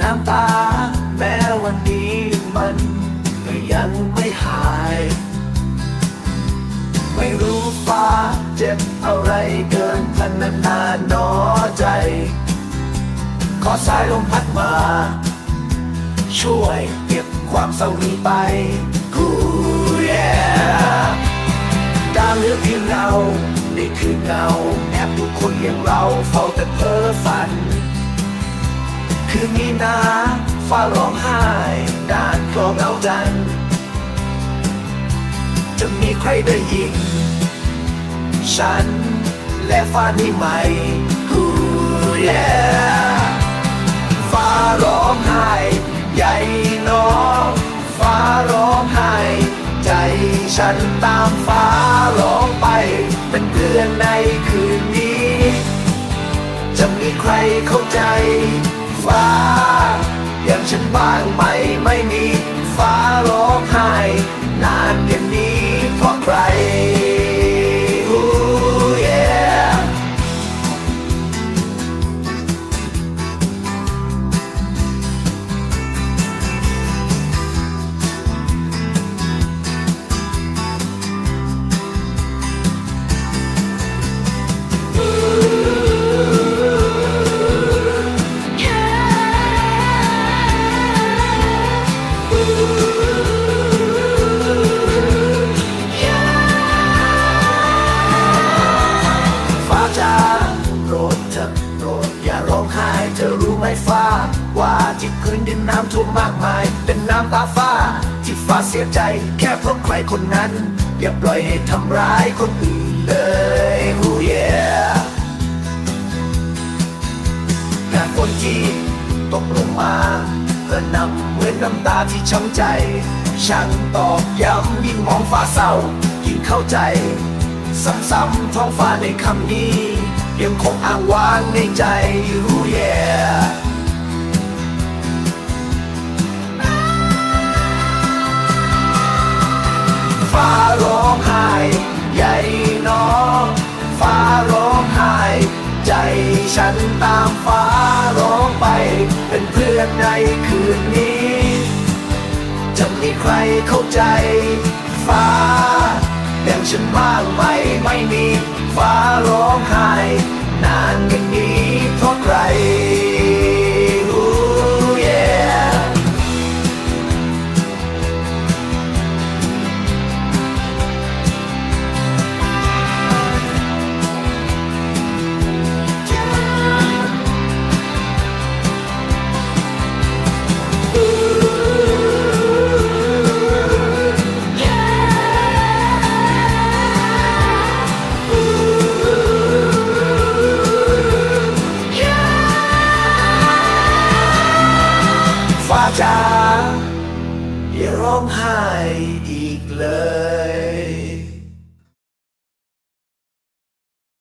น้ำตา แม้วันนี้มันก็ยังไม่หาย ไม่รู้ฟ้าเจ็บอะไรเกินทันนานานนอใจ ขอสายลมพัดมา ช่วยเก็บความเศร้านี้ไปกูแย่ดาวเหลือเพียงเรานี่คือเงาแอบทุกคนอย่างเราเฝ้าแต่เพ้อฝัน คืนนี้นะฟ้าร้องไห้ด่านก็เหงาจัง จะมีใครได้ยินฉันและฟ้านี้ไหมฮูแย่ฟ้าร้องไห้ใหญ่น้องฟ้าร้องไห้ใจฉันตามฟ้าร้องไป เป็นเพื่อนในคืนนี้ จะมีใครเข้าใจ ฟ้าอย่างฉันบ้างไหม พื้นดินน้ำท่วมมากมาย เป็นน้ำตาฟ้า ที่ฟ้าเสียใจ แค่เพราะใครคนนั้น อย่าปล่อยให้ทำร้ายคนอื่นเลยฮูเย่น้ำฝนที่ตกลงมาเพื่อนำเหมือนน้ำตาที่ช้ำใจ ช่างตอกย้ำยิ่งมองฟ้าเศร้ายิ่งเข้าใจ ซ้ำๆท้องฟ้าในคำนี้ ยังคงอ้างว้างในใจอยู่แฉันตามฟ้าร้องไป เป็นเพื่อนในคืนนี้ จะมีใครเข้าใจ ฟ้าแบ่งฉันบ้างไหมไม่มี ฟ้าร้องไห้ อย่าร้องไห้อีกเลย